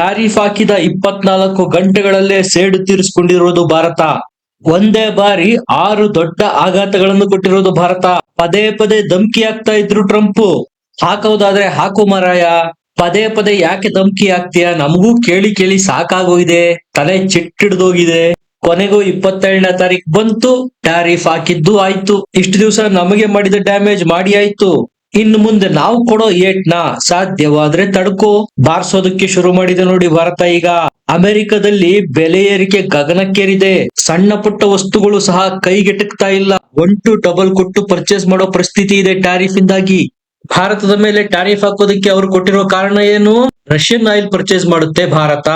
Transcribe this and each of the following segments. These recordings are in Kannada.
ಟ್ಯಾರಿಫ್ ಹಾಕಿದ ಇಪ್ಪತ್ನಾಲ್ಕು ಗಂಟೆಗಳಲ್ಲೇ ಸೇಡು ತೀರಿಸಿಕೊಂಡಿರುವುದು ಭಾರತ. ಒಂದೇ ಬಾರಿ ಆರು ದೊಡ್ಡ ಆಘಾತಗಳನ್ನು ಕೊಟ್ಟಿರೋದು ಭಾರತ. ಪದೇ ಪದೇ ಧಮ್ಕಿ ಆಗ್ತಾ ಇದ್ರು ಟ್ರಂಪ್. ಹಾಕೋದಾದ್ರೆ ಹಾಕು ಮಾರಾಯ. ಪದೇ ಪದೇ ಯಾಕೆ ಧಮ್ಕಿ ಹಾಕ್ತೀಯ? ನಮಗೂ ಕೇಳಿ ಕೇಳಿ ಸಾಕಾಗೋಗಿದೆ. ತಲೆ ಚಿಟ್ಟಿಡ್ದೋಗಿದೆ. ಕೊನೆಗೂ ಇಪ್ಪತ್ತೇಳನೇ ತಾರೀಕು ಬಂತು. ಟ್ಯಾರಿಫ್ ಹಾಕಿದ್ದು ಆಯ್ತು. ಇಷ್ಟು ದಿವಸ ನಮಗೆ ಮಾಡಿದ ಡ್ಯಾಮೇಜ್ ಮಾಡಿ ಆಯ್ತು. ಇನ್ನು ಮುಂದೆ ನಾವು ಕೊಡೋ ಏಟ್ನ ಸಾಧ್ಯವಾದ್ರೆ ತಡ್ಕೋ. ಬಾರಿಸೋದಕ್ಕೆ ಶುರು ಮಾಡಿದೆ ನೋಡಿ ಭಾರತ ಈಗ. ಅಮೆರಿಕದಲ್ಲಿ ಬೆಲೆ ಏರಿಕೆ ಗಗನಕ್ಕೇರಿದೆ. ಸಣ್ಣ ಪುಟ್ಟ ವಸ್ತುಗಳು ಸಹ ಕೈಗೆಟಕ್ತಾ ಇಲ್ಲ. ಒನ್ ಟು ಡಬಲ್ ಕೊಟ್ಟು ಪರ್ಚೇಸ್ ಮಾಡೋ ಪರಿಸ್ಥಿತಿ ಇದೆ ಟ್ಯಾರಿಫ್ ಇಂದಾಗಿ ಭಾರತದ ಮೇಲೆ ಟ್ಯಾರಿಫ್ ಹಾಕೋದಕ್ಕೆ ಅವ್ರು ಕೊಟ್ಟಿರೋ ಕಾರಣ ಏನು? ರಷ್ಯನ್ ಆಯಿಲ್ ಪರ್ಚೇಸ್ ಮಾಡುತ್ತೆ ಭಾರತ.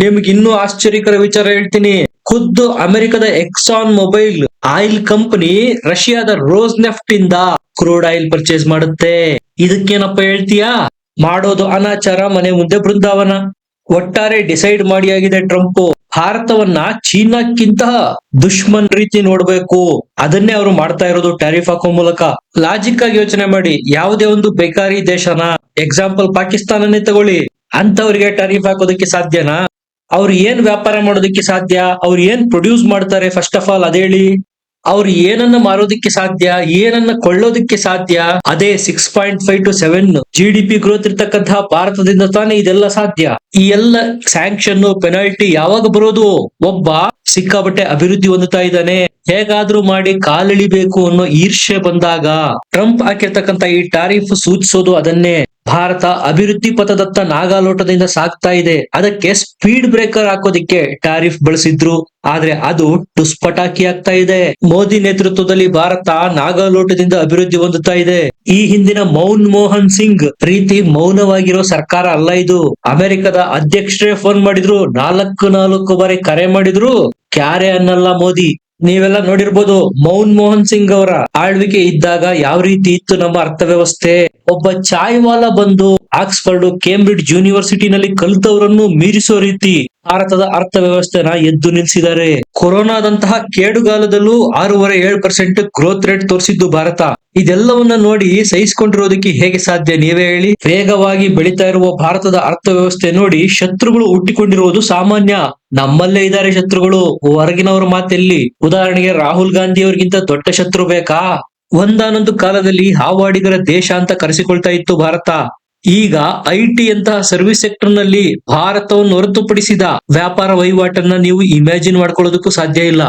ನಿಮ್ಗೆ ಇನ್ನೂ ಆಶ್ಚರ್ಯಕರ ವಿಚಾರ ಹೇಳ್ತೀನಿ. ಖುದ್ದು ಅಮೆರಿಕದ ಎಕ್ಸಾನ್ ಮೊಬೈಲ್ ಆಯಿಲ್ ಕಂಪನಿ ರಷ್ಯಾದ ರೋಸ್ ನೆಫ್ಟ್ ಇಂದ ಕ್ರೂಡ್ ಆಯಿಲ್ ಪರ್ಚೇಸ್ ಮಾಡುತ್ತೆ. ಇದಕ್ಕೇನಪ್ಪ ಹೇಳ್ತೀಯಾ? ಮಾಡೋದು ಅನಾಚಾರ, ಮನೆ ಮುಂದೆ ಬೃಂದಾವನ. ಒಟ್ಟಾರೆ ಡಿಸೈಡ್ ಮಾಡಿ ಆಗಿದೆ ಟ್ರಂಪ್. ಭಾರತವನ್ನ ಚೀನಾಕ್ಕಿಂತ ದುಶ್ಮನ್ ರೀತಿ ನೋಡ್ಬೇಕು. ಅದನ್ನೇ ಅವರು ಮಾಡ್ತಾ ಇರೋದು ಟ್ಯಾರಿಫ್ ಹಾಕೋ ಮೂಲಕ. ಲಾಜಿಕ್ ಆಗಿ ಯೋಚನೆ ಮಾಡಿ. ಯಾವುದೇ ಒಂದು ಬೇಕಾರಿ ದೇಶನ, ಎಕ್ಸಾಂಪಲ್ ಪಾಕಿಸ್ತಾನನೇ ತಗೊಳ್ಳಿ. ಅಂತವ್ರಿಗೆ ಟ್ಯಾರಿಫ್ ಹಾಕೋದಕ್ಕೆ ಸಾಧ್ಯನಾ? ಅವ್ರು ಏನ್ ವ್ಯಾಪಾರ ಮಾಡೋದಕ್ಕೆ ಸಾಧ್ಯ? ಅವ್ರು ಏನ್ ಪ್ರೊಡ್ಯೂಸ್ ಮಾಡ್ತಾರೆ ಫಸ್ಟ್ ಆಫ್ ಆಲ್ ಅದೇಳಿ ಅವ್ರು ಏನನ್ನ ಮಾರೋದಿಕ್ಕೆ ಸಾಧ್ಯ, ಏನನ್ನ ಕೊಳ್ಳೋದಿಕ್ಕೆ ಸಾಧ್ಯ, ಅದೇ six point five two seven G D P growth ಇರ್ತಕ್ಕಂತಹ ಭಾರತದಿಂದ ತಾನೇ ಇದೆಲ್ಲ ಸಾಧ್ಯ. ಈ ಎಲ್ಲ ಸ್ಯಾಂಕ್ಷನ್ ಪೆನಾಲ್ಟಿ ಯಾವಾಗ ಬರೋದು? ಒಬ್ಬ ಸಿಕ್ಕಾಬಟ್ಟೆ ಅಭಿವೃದ್ಧಿ ಹೊಂದುತ್ತಾ ಇದ್ದಾನೆ. ಹೇಗಾದ್ರೂ ಮಾಡಿ ಕಾಲಿಳಿಬೇಕು ಅನ್ನೋ ಈರ್ಷ್ಯೆ ಬಂದಾಗ, ಟ್ರಂಪ್ ಹಾಕಿರ್ತಕ್ಕಂತ ಈ ಟಾರಿಫ್ ಸೂಚಿಸೋದು ಅದನ್ನೇ. ಭಾರತ ಅಭಿವೃದ್ಧಿ ಪಥದತ್ತ ನಾಗಾಲೋಟದಿಂದ ಸಾಗ್ತಾ ಇದೆ. ಅದಕ್ಕೆ ಸ್ಪೀಡ್ ಬ್ರೇಕರ್ ಹಾಕೋದಿಕ್ಕೆ ಟಾರಿಫ್ ಬಳಸಿದ್ರು. ಆದ್ರೆ ಅದು ಟುಸ್ಪಟಾಕಿ ಆಗ್ತಾ ಇದೆ. ಮೋದಿ ನೇತೃತ್ವದಲ್ಲಿ ಭಾರತ ನಾಗಾಲೋಟದಿಂದ ಅಭಿವೃದ್ಧಿ ಹೊಂದುತ್ತಾ ಇದೆ. ಈ ಹಿಂದಿನ ಮೌನ್ ಮೋಹನ್ ಸಿಂಗ್ ರೀತಿ ಮೌನವಾಗಿರೋ ಸರ್ಕಾರ ಅಲ್ಲ ಇದು. ಅಮೆರಿಕದ ಅಧ್ಯಕ್ಷರೇ ಫೋನ್ ಮಾಡಿದ್ರು. ನಾಲ್ಕು ನಾಲ್ಕು ಬಾರಿ ಕರೆ ಮಾಡಿದ್ರು. ಕ್ಯಾರೆ ಅನ್ನಲ್ಲ ಮೋದಿ. ನೀವೆಲ್ಲ ನೋಡಿರ್ಬೋದು ಮೌನ್ ಮೋಹನ್ ಸಿಂಗ್ ಅವರ ಆಳ್ವಿಕೆ ಇದ್ದಾಗ ಯಾವ ರೀತಿ ಇತ್ತು ನಮ್ಮ ಅರ್ಥವ್ಯವಸ್ಥೆ. ಒಬ್ಬ ಚಾಯ್ ವಾಲ ಬಂದು ಆಕ್ಸ್ಫರ್ಡ್, ಕೇಂಬ್ರಿಡ್ಜ್ ಯೂನಿವರ್ಸಿಟಿನಲ್ಲಿ ಕಲಿತವರನ್ನು ಮೀರಿಸೋ ರೀತಿ ಭಾರತದ ಅರ್ಥವ್ಯವಸ್ಥೆನ ಎದ್ದು ನಿಲ್ಸಿದ್ದಾರೆ. ಕೊರೋನಾದಂತಹ ಕೇಡುಗಾಲದಲ್ಲೂ ಆರೂವರೆ ಏಳು ಪರ್ಸೆಂಟ್ ಗ್ರೋತ್ ರೇಟ್ ತೋರಿಸಿದ್ದು ಭಾರತ. ಇದೆಲ್ಲವನ್ನ ನೋಡಿ ಸಹಿಸಿಕೊಂಡಿರೋದಕ್ಕೆ ಹೇಗೆ ಸಾಧ್ಯ ನೀವೇ ಹೇಳಿ. ವೇಗವಾಗಿ ಬೆಳೀತಾ ಇರುವ ಭಾರತದ ಅರ್ಥವ್ಯವಸ್ಥೆ ನೋಡಿ ಶತ್ರುಗಳು ಹುಟ್ಟಿಕೊಂಡಿರುವುದು ಸಾಮಾನ್ಯ. ನಮ್ಮಲ್ಲೇ ಇದ್ದಾರೆ ಶತ್ರುಗಳು. ಹೊರಗಿನವರ ಮಾತೆಲ್ಲಿ. ಉದಾಹರಣೆಗೆ ರಾಹುಲ್ ಗಾಂಧಿ ಅವರಿಗಿಂತ ದೊಡ್ಡ ಶತ್ರು ಬೇಕಾ? ಒಂದಾನೊಂದು ಕಾಲದಲ್ಲಿ ಹಾವಾಡಿಗರ ದೇಶ ಅಂತ ಕರೆಸಿಕೊಳ್ತಾ ಇತ್ತು ಭಾರತ. ಈಗ ಐ ಟಿ ಅಂತಹ ಸರ್ವಿಸ್ ಸೆಕ್ಟರ್ನಲ್ಲಿ ಭಾರತವನ್ನು ಹೊರತುಪಡಿಸಿದ ವ್ಯಾಪಾರ ವಹಿವಾಟನ್ನ ನೀವು ಇಮ್ಯಾಜಿನ್ ಮಾಡ್ಕೊಳ್ಳೋದಕ್ಕೂ ಸಾಧ್ಯ ಇಲ್ಲ.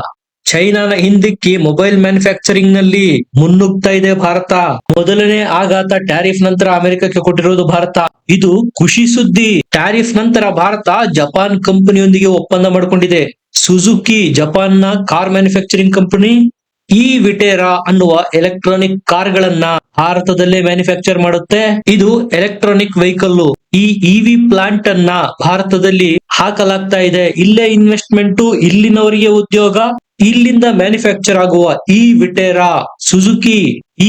ಚೈನಾನ ಹಿಂದಿಕ್ಕಿ ಮೊಬೈಲ್ ಮ್ಯಾನುಫ್ಯಾಕ್ಚರಿಂಗ್ನಲ್ಲಿ ಮುನ್ನುಗ್ತಾ ಇದೆ ಭಾರತ. ಮೊದಲನೇ ಆಘಾತ ಟ್ಯಾರಿಫ್ ನಂತರ ಅಮೆರಿಕಕ್ಕೆ ಕೊಟ್ಟಿರೋದು ಭಾರತ. ಇದು ಖುಷಿ ಸುದ್ದಿ. ಟ್ಯಾರಿಫ್ ನಂತರ ಭಾರತ ಜಪಾನ್ ಕಂಪನಿಯೊಂದಿಗೆ ಒಪ್ಪಂದ ಮಾಡಿಕೊಂಡಿದೆ. ಸುಜುಕಿ ಜಪಾನ್ನ ಕಾರ್ ಮ್ಯಾನುಫ್ಯಾಕ್ಚರಿಂಗ್ ಕಂಪನಿ ಈ ವಿಟೇರಾ ಅನ್ನುವ ಎಲೆಕ್ಟ್ರಾನಿಕ್ ಕಾರ್ ಗಳನ್ನ ಭಾರತದಲ್ಲೇ ಮ್ಯಾನುಫ್ಯಾಕ್ಚರ್ ಮಾಡುತ್ತೆ. ಇದು ಎಲೆಕ್ಟ್ರಾನಿಕ್ ವೆಹಿಕಲ್ ಈ ಇವಿ ಪ್ಲಾಂಟ್ ಅನ್ನ ಭಾರತದಲ್ಲಿ ಹಾಕಲಾಗ್ತಾ ಇದೆ. ಇಲ್ಲೇ ಇನ್ವೆಸ್ಟ್ಮೆಂಟ್ ಇಲ್ಲಿನವರಿಗೆ ಉದ್ಯೋಗ, ಇಲ್ಲಿಂದ ಮ್ಯಾನುಫ್ಯಾಕ್ಚರ್ ಆಗುವ ಈ ವಿಟೇರಾ ಸುಜುಕಿ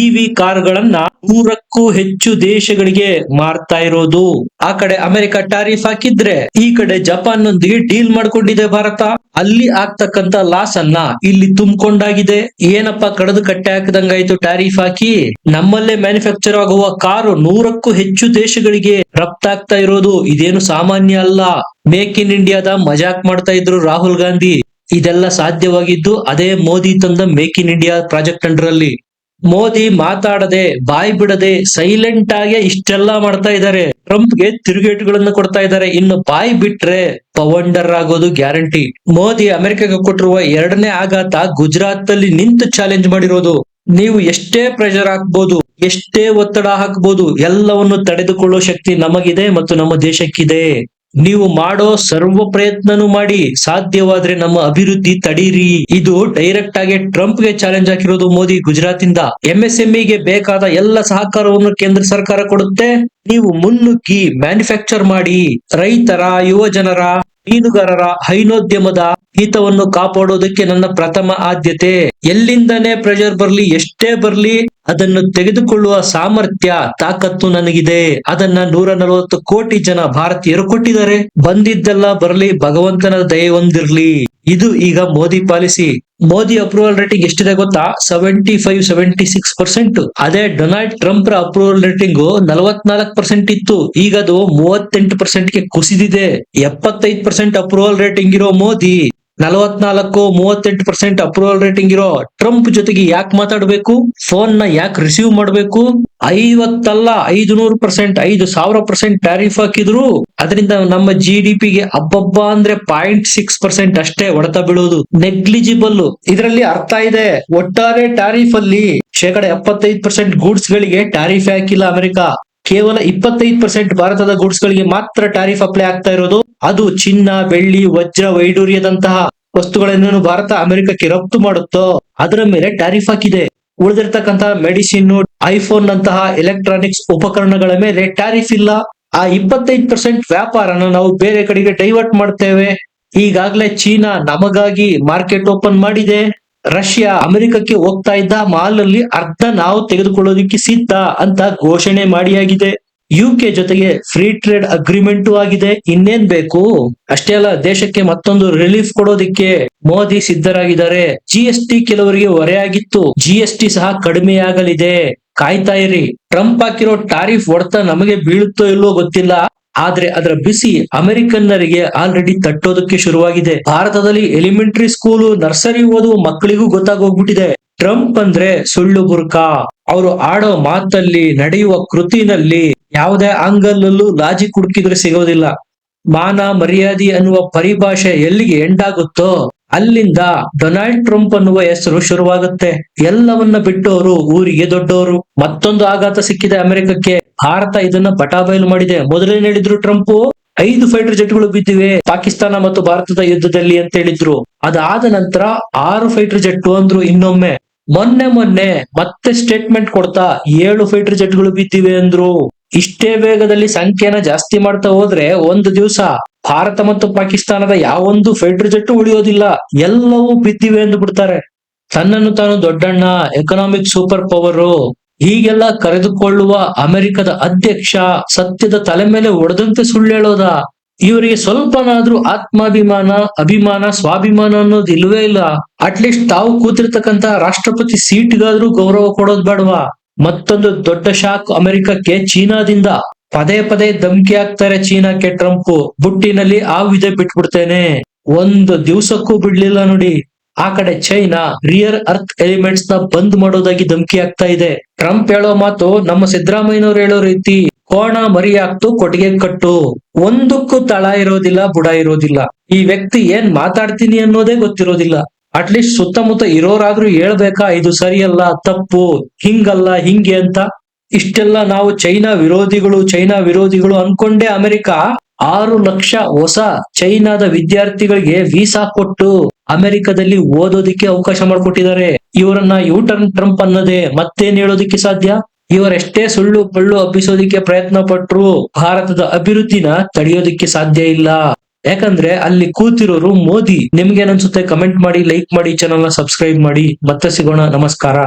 ಇವಿ ಕಾರ್ಗಳನ್ನ ನೂರಕ್ಕೂ ಹೆಚ್ಚು ದೇಶಗಳಿಗೆ ಮಾರ್ತಾ ಇರೋದು. ಆ ಕಡೆ ಅಮೆರಿಕ ಟಾರಿಫ್ ಹಾಕಿದ್ರೆ, ಈ ಕಡೆ ಜಪಾನ್ ನೊಂದಿಗೆ ಡೀಲ್ ಮಾಡ್ಕೊಂಡಿದೆ ಭಾರತ. ಅಲ್ಲಿ ಆಗ್ತಕ್ಕಂತ ಲಾಸ್ ಅನ್ನ ಇಲ್ಲಿ ತುಂಬಿಕೊಂಡಾಗಿದೆ. ಏನಪ್ಪಾ ಕಡದು ಕಟ್ಟೆ ಹಾಕಿದಂಗಾಯ್ತು ಟಾರಿಫ್ ಹಾಕಿ? ನಮ್ಮಲ್ಲೇ ಮ್ಯಾನುಫ್ಯಾಕ್ಚರ್ ಆಗುವ ಕಾರು ನೂರಕ್ಕೂ ಹೆಚ್ಚು ದೇಶಗಳಿಗೆ ರಫ್ತಾಗ್ತಾ ಇರೋದು. ಇದೇನು ಸಾಮಾನ್ಯ ಅಲ್ಲ. ಮೇಕ್ ಇನ್ ಇಂಡಿಯಾದ ಮಜಾಕ್ ಮಾಡ್ತಾ ಇದ್ರು ರಾಹುಲ್ ಗಾಂಧಿ. ಇದೆಲ್ಲ ಸಾಧ್ಯವಾಗಿದ್ದು ಅದೇ ಮೋದಿ ತಂದ make in India project under ಅಲ್ಲಿ ಮೋದಿ ಮಾತಾಡದೆ, ಬಾಯಿ ಬಿಡದೆ ಸೈಲೆಂಟ್ ಆಗಿ ಇಷ್ಟೆಲ್ಲ ಮಾಡ್ತಾ ಇದ್ದಾರೆ. ಟ್ರಂಪ್ಗೆ ತಿರುಗೇಟುಗಳನ್ನ ಕೊಡ್ತಾ ಇದ್ದಾರೆ. ಇನ್ನು ಬಾಯಿ ಬಿಟ್ರೆ ಪವಂಡರ್ ಆಗೋದು ಗ್ಯಾರಂಟಿ. ಮೋದಿ ಅಮೆರಿಕಕ್ಕೆ ಕೊಟ್ಟಿರುವ ಎರಡನೇ ಆಘಾತ ಗುಜರಾತ್ ಅಲ್ಲಿ ನಿಂತು ಚಾಲೆಂಜ್ ಮಾಡಿರೋದು. ನೀವು ಎಷ್ಟೇ ಪ್ರೆಷರ್ ಹಾಕ್ಬೋದು, ಎಷ್ಟೇ ಒತ್ತಡ ಹಾಕ್ಬೋದು, ಎಲ್ಲವನ್ನು ತಡೆದುಕೊಳ್ಳೋ ಶಕ್ತಿ ನಮಗಿದೆ ಮತ್ತು ನಮ್ಮ ದೇಶಕ್ಕಿದೆ. ನೀವು ಮಾಡೋ ಸರ್ವ ಪ್ರಯತ್ನನೂ ಮಾಡಿ ಸಾಧ್ಯವಾದ್ರೆ ನಮ್ಮ ಅಭಿವೃದ್ಧಿ ತಡೀರಿ. ಇದು ಡೈರೆಕ್ಟ್ ಆಗಿ ಟ್ರಂಪ್ಗೆ ಚಾಲೆಂಜ್ ಹಾಕಿರೋದು ಮೋದಿ ಗುಜರಾತ್ ಇಂದ ಎಂಎಸ್ಎಂಇಗೆ ಬೇಕಾದ ಎಲ್ಲ ಸಹಕಾರವನ್ನು ಕೇಂದ್ರ ಸರ್ಕಾರ ಕೊಡುತ್ತೆ. ನೀವು ಮುನ್ನುಗ್ಗಿ ಮ್ಯಾನುಫ್ಯಾಕ್ಚರ್ ಮಾಡಿ. ರೈತರ ಯುವ ಜನರ ಮೀನುಗಾರರ ಹೈನೋದ್ಯಮದ ಹಿತವನ್ನು ಕಾಪಾಡೋದಕ್ಕೆ ನನ್ನ ಪ್ರಥಮ ಆದ್ಯತೆ. ಎಲ್ಲಿಂದನೇ ಪ್ರೆಷರ್ ಬರ್ಲಿ, ಎಷ್ಟೇ ಬರ್ಲಿ ಅದನ್ನು ತೆಗೆದುಕೊಳ್ಳುವ ಸಾಮರ್ಥ್ಯ, ತಾಕತ್ತು ನನಗಿದೆ. ಅದನ್ನ ನೂರ ನಲವತ್ತು ಕೋಟಿ ಜನ ಭಾರತೀಯರು ಕೊಟ್ಟಿದ್ದಾರೆ. ಬಂದಿದ್ದೆಲ್ಲ ಬರಲಿ, ಭಗವಂತನ ದಯೆ ಹೊಂದಿರ್ಲಿ ಇದು ಈಗ Modi policy. Modi approval rating ಎಷ್ಟಿದೆ ಗೊತ್ತಾ? Seventy five seventy six percent ಅದೇ ಡೊನಾಲ್ಡ್ ಟ್ರಂಪ್ ರ ಅಪ್ರೂವಲ್ ರೇಟಿಂಗ್ ನಲವತ್ನಾಲ್ಕು ಪರ್ಸೆಂಟ್ ಇತ್ತು. ಈಗ ಅದು ಮೂವತ್ತೆಂಟು ಪರ್ಸೆಂಟ್ಗೆ ಕುಸಿದಿದೆ. ಎಪ್ಪತ್ತೈದು ಪರ್ಸೆಂಟ್ ಅಪ್ರೂವಲ್ ರೇಟಿಂಗ್ ಇರೋ ಮೋದಿ. ನಲವತ್ನಾಲ್ಕು, ಮೂವತ್ತೆಂಟು ಪರ್ಸೆಂಟ್ ಅಪ್ರೂವಲ್ ರೇಟಿಂಗ್ ಇರೋ ಟ್ರಂಪ್ ಜೊತೆಗೆ ಯಾಕೆ ಮಾತಾಡಬೇಕು? ಫೋನ್ನ ಯಾಕೆ ರಿಸೀವ್ ಮಾಡಬೇಕು? ಐವತ್ತಲ್ಲ ಐದು ನೂರು ಪರ್ಸೆಂಟ್ ಐದು ಸಾವಿರ ಪರ್ಸೆಂಟ್ ಟ್ಯಾರಿಫ್ ಹಾಕಿದ್ರು. ಅದರಿಂದ ನಮ್ಮ ಜಿ ಡಿ ಪಿಗೆ ಅಬ್ಬಬ್ಬ ಅಂದ್ರೆ ಪಾಯಿಂಟ್ ಸಿಕ್ಸ್ ಪರ್ಸೆಂಟ್ ಅಷ್ಟೇ ಹೊಡೆತ ಬೀಳೋದು. ನೆಗ್ಲಿಜಿಬಲ್ ಇದರಲ್ಲಿ ಅರ್ಥ ಇದೆ. ಒಟ್ಟಾರೆ ಟ್ಯಾರಿಫ್ ಅಲ್ಲಿ ಶೇಕಡ ಎಪ್ಪತ್ತೈದು ಪರ್ಸೆಂಟ್ ಗೂಡ್ಸ್ ಗಳಿಗೆ ಟ್ಯಾರಿಫ್ ಹಾಕಿಲ್ಲ ಅಮೆರಿಕ. ಕೇವಲ ಇಪ್ಪತ್ತೈದು ಪರ್ಸೆಂಟ್ ಭಾರತದ ಗೂಡ್ಸ್ ಗಳಿಗೆ ಮಾತ್ರ ಟ್ಯಾರಿಫ್ ಅಪ್ಲೈ ಆಗ್ತಾ ಇರೋದು. ಅದು ಚಿನ್ನ, ಬೆಳ್ಳಿ, ವಜ್ರ ವೈಡೂರ್ಯದಂತಹ ವಸ್ತುಗಳನ್ನು ಭಾರತ ಅಮೆರಿಕಕ್ಕೆ ರಫ್ತು ಮಾಡುತ್ತೋ ಅದರ ಮೇಲೆ ಟ್ಯಾರಿಫ್ ಹಾಕಿದೆ. ಉಳಿದಿರ್ತಕ್ಕಂತಹ ಮೆಡಿಸಿನ್ ಐಫೋನ್ ನಂತಹ ಎಲೆಕ್ಟ್ರಾನಿಕ್ಸ್ ಉಪಕರಣಗಳ ಮೇಲೆ ಟ್ಯಾರಿಫ್ ಇಲ್ಲ. ಆ ಇಪ್ಪತ್ತೈದು ಪರ್ಸೆಂಟ್ ವ್ಯಾಪಾರನ ನಾವು ಬೇರೆ ಕಡೆಗೆ ಡೈವರ್ಟ್ ಮಾಡ್ತೇವೆ. ಈಗಾಗಲೇ ಚೀನಾ ನಮಗಾಗಿ ಮಾರ್ಕೆಟ್ ಓಪನ್ ಮಾಡಿದೆ. ರಷ್ಯಾ ಅಮೆರಿಕಕ್ಕೆ ಹೋಗ್ತಾ ಇದ್ದ ಮಾಲ್ ಅಲ್ಲಿ ಅರ್ಧ ನಾವು ತೆಗೆದುಕೊಳ್ಳೋದಿಕ್ಕೆ ಸಿದ್ಧ ಅಂತ ಘೋಷಣೆ ಮಾಡಿಯಾಗಿದೆ. ಯುಕೆ ಜೊತೆಗೆ ಫ್ರೀ ಟ್ರೇಡ್ ಅಗ್ರಿಮೆಂಟ್ ಆಗಿದೆ. ಇನ್ನೇನ್ ಬೇಕು? ಅಷ್ಟೇ ಅಲ್ಲ, ದೇಶಕ್ಕೆ ಮತ್ತೊಂದು ರಿಲೀಫ್ ಕೊಡೋದಿಕ್ಕೆ ಮೋದಿ ಸಿದ್ಧರಾಗಿದ್ದಾರೆ. ಜಿ ಎಸ್ ಟಿ ಕೆಲವರಿಗೆ ಹೊರೆಯಾಗಿತ್ತು ಜಿ ಎಸ್ ಟಿ ಸಹ ಕಡಿಮೆಯಾಗಲಿದೆ ಕಾಯ್ತಾ ಇರಿ. ಟ್ರಂಪ್ ಹಾಕಿರೋ ಟಾರಿಫ್ ಹೊಡೆತ ನಮಗೆ ಬೀಳುತ್ತೋ ಇಲ್ವೋ ಗೊತ್ತಿಲ್ಲ. ಆದ್ರೆ ಅದರ ಬಿಸಿ ಅಮೆರಿಕನ್ನರಿಗೆ ಆಲ್ರೆಡಿ ತಟ್ಟೋದಕ್ಕೆ ಶುರುವಾಗಿದೆ. ಭಾರತದಲ್ಲಿ ಎಲಿಮೆಂಟರಿ ಸ್ಕೂಲು ನರ್ಸರಿ ಓದುವ ಮಕ್ಕಳಿಗೂ ಗೊತ್ತಾಗೋಗ್ಬಿಟ್ಟಿದೆ. ಟ್ರಂಪ್ ಅಂದ್ರೆ ಸುಳ್ಳು ಬುರ್ಕ ಅವರು ಆಡೋ ಮಾತಲ್ಲಿ, ನಡೆಯುವ ಕೃತಿನಲ್ಲಿ ಯಾವುದೇ ಅಂಗಲ್ಲಲ್ಲೂ ಲಾಜಿ ಕುಡುಕಿದ್ರೆ ಸಿಗೋದಿಲ್ಲ. ಮಾನ ಮರ್ಯಾದೆ ಅನ್ನುವ ಪರಿಭಾಷೆ ಎಲ್ಲಿಗೆ ಎಂಡಾಗುತ್ತೋ ಅಲ್ಲಿಂದ ಡೊನಾಲ್ಡ್ ಟ್ರಂಪ್ ಅನ್ನುವ ಹೆಸರು ಶುರುವಾಗುತ್ತೆ. ಎಲ್ಲವನ್ನ ಬಿಟ್ಟವರು ಊರಿಗೆ ದೊಡ್ಡವರು ಮತ್ತೊಂದು ಆಘಾತ ಸಿಕ್ಕಿದೆ ಅಮೆರಿಕಕ್ಕೆ. ಭಾರತ ಇದನ್ನ ಪಟಾಬಯಲು ಮಾಡಿದೆ. ಮೊದಲೇ ಹೇಳಿದ್ರು ಟ್ರಂಪ್, ಐದು ಫೈಟರ್ ಜೆಟ್ಗಳು ಬಿದ್ದಿವೆ. ಪಾಕಿಸ್ತಾನ ಮತ್ತು ಭಾರತದ ಯುದ್ಧದಲ್ಲಿ ಅಂತ ಹೇಳಿದ್ರು ಅದಾದ ನಂತರ ಆರು ಫೈಟರ್ ಜೆಟ್ ಅಂದ್ರು ಇನ್ನೊಮ್ಮೆ. ಮೊನ್ನೆ ಮೊನ್ನೆ ಮತ್ತೆ ಸ್ಟೇಟ್ಮೆಂಟ್ ಕೊಡ್ತಾ ಏಳು ಫೈಟರ್ ಜೆಟ್ಗಳು ಬಿದ್ದಿವೆ ಅಂದ್ರು. ಇಷ್ಟೇ ವೇಗದಲ್ಲಿ ಸಂಖ್ಯೆನ ಜಾಸ್ತಿ ಮಾಡ್ತಾ ಹೋದ್ರೆ ಒಂದು ದಿವಸ ಭಾರತ ಮತ್ತು ಪಾಕಿಸ್ತಾನದ ಯಾವೊಂದು ಫೈಟರ್ ಜೆಟ್ ಉಳಿಯೋದಿಲ್ಲ. ಎಲ್ಲವೂ ಬಿದ್ದಿವೆ ಎಂದು ಬಿಡ್ತಾರೆ ತನ್ನನ್ನು ತಾನು ದೊಡ್ಡಣ್ಣ ಎಕನಾಮಿಕ್ ಸೂಪರ್ ಪವರ್ ಹೀಗೆಲ್ಲ ಕರೆದುಕೊಳ್ಳುವ ಅಮೆರಿಕದ ಅಧ್ಯಕ್ಷ ಸತ್ಯದ ತಲೆ ಮೇಲೆ ಒಡೆದಂತೆ ಸುಳ್ಳು ಹೇಳೋದ? ಇವರಿಗೆ ಸ್ವಲ್ಪನಾದ್ರೂ ಆತ್ಮಾಭಿಮಾನ, ಅಭಿಮಾನ, ಸ್ವಾಭಿಮಾನ ಅನ್ನೋದು ಇಲ್ವೇ ಇಲ್ಲ. ಅಟ್ಲೀಸ್ಟ್ ತಾವು ಕೂತಿರ್ತಕ್ಕಂತ ರಾಷ್ಟ್ರಪತಿ ಸೀಟ್ಗಾದ್ರೂ ಗೌರವ ಕೊಡೋದ್ ಬೇಡವಾ? ಮತ್ತೊಂದು ದೊಡ್ಡ ಶಾಕ್ ಅಮೆರಿಕಕ್ಕೆ ಚೀನಾದಿಂದ. ಪದೇ ಪದೇ ಧಮಕಿ ಹಾಕ್ತಾರೆ ಚೀನಾಕ್ಕೆ ಟ್ರಂಪ್. ಬುಟ್ಟಿನಲ್ಲಿ ಆ ವಿಧ ಬಿಟ್ಬಿಡ್ತೇನೆ. ಒಂದು ದಿವಸಕ್ಕೂ ಬಿಡ್ಲಿಲ್ಲ ನೋಡಿ. ಆ ಕಡೆ ಚೈನಾ ರಿಯರ್ ಅರ್ತ್ ಎಲಿಮೆಂಟ್ಸ್ನ ಬಂದ್ ಮಾಡೋದಾಗಿ ಧಮಕಿ ಆಗ್ತಾ ಇದೆ. ಟ್ರಂಪ್ ಹೇಳೋ ಮಾತು ನಮ್ಮ ಸಿದ್ದರಾಮಯ್ಯನವ್ರು ಹೇಳೋ ರೀತಿ. ಕೋಣ ಮರಿ ಹಾಕ್ತು ಕೊಟ್ಟಿಗೆ ಕಟ್ಟು. ಒಂದಕ್ಕೂ ತಳ ಇರೋದಿಲ್ಲ, ಬುಡ ಇರೋದಿಲ್ಲ. ಈ ವ್ಯಕ್ತಿ ಏನ್ ಮಾತಾಡ್ತೀನಿ ಅನ್ನೋದೇ ಗೊತ್ತಿರೋದಿಲ್ಲ. ಅಟ್ಲೀಸ್ಟ್ ಸುತ್ತಮುತ್ತ ಇರೋರಾದ್ರೂ ಹೇಳ್ಬೇಕಾ, ಇದು ಸರಿಯಲ್ಲ, ತಪ್ಪು, ಹಿಂಗಲ್ಲ, ಹಿಂಗೆ ಅಂತ? ಇಷ್ಟೆಲ್ಲ ನಾವು ಚೈನಾ ವಿರೋಧಿಗಳು ಚೈನಾ ವಿರೋಧಿಗಳು ಅನ್ಕೊಂಡೆ ಅಮೆರಿಕ ಆರು ಲಕ್ಷ ಹೊಸ ಚೈನಾದ ವಿದ್ಯಾರ್ಥಿಗಳಿಗೆ ವೀಸಾ ಕೊಟ್ಟು ಅಮೆರಿಕದಲ್ಲಿ ಓದೋದಿಕ್ಕೆ ಅವಕಾಶ ಮಾಡಿಕೊಟ್ಟಿದ್ದಾರೆ. ಇವರನ್ನ ಯೂಟರ್ನ್ ಟ್ರಂಪ್ ಅನ್ನೋದೇ ಮತ್ತೇನ್ ಹೇಳೋದಿಕ್ಕೆ ಸಾಧ್ಯ? ಇವರೆಷ್ಟೇ ಸುಳ್ಳು ಪಳ್ಳು ಹಬ್ಬಿಸೋದಿಕ್ಕೆ ಪ್ರಯತ್ನ ಪಟ್ರು ಭಾರತದ ಅಭಿವೃದ್ಧಿನ ತಡೆಯೋದಿಕ್ಕೆ ಸಾಧ್ಯ ಇಲ್ಲ. ಯಾಕಂದ್ರೆ ಅಲ್ಲಿ ಕೂತಿರೋರು ಮೋದಿ. ನಿಮ್ಗೆ ಏನನ್ಸುತ್ತೆ ಕಮೆಂಟ್ ಮಾಡಿ ಲೈಕ್ ಮಾಡಿ ಚಾನಲ್ನ ಸಬ್ಸ್ಕ್ರೈಬ್ ಮಾಡಿ. ಮತ್ತೆ ಸಿಗೋಣ. ನಮಸ್ಕಾರ.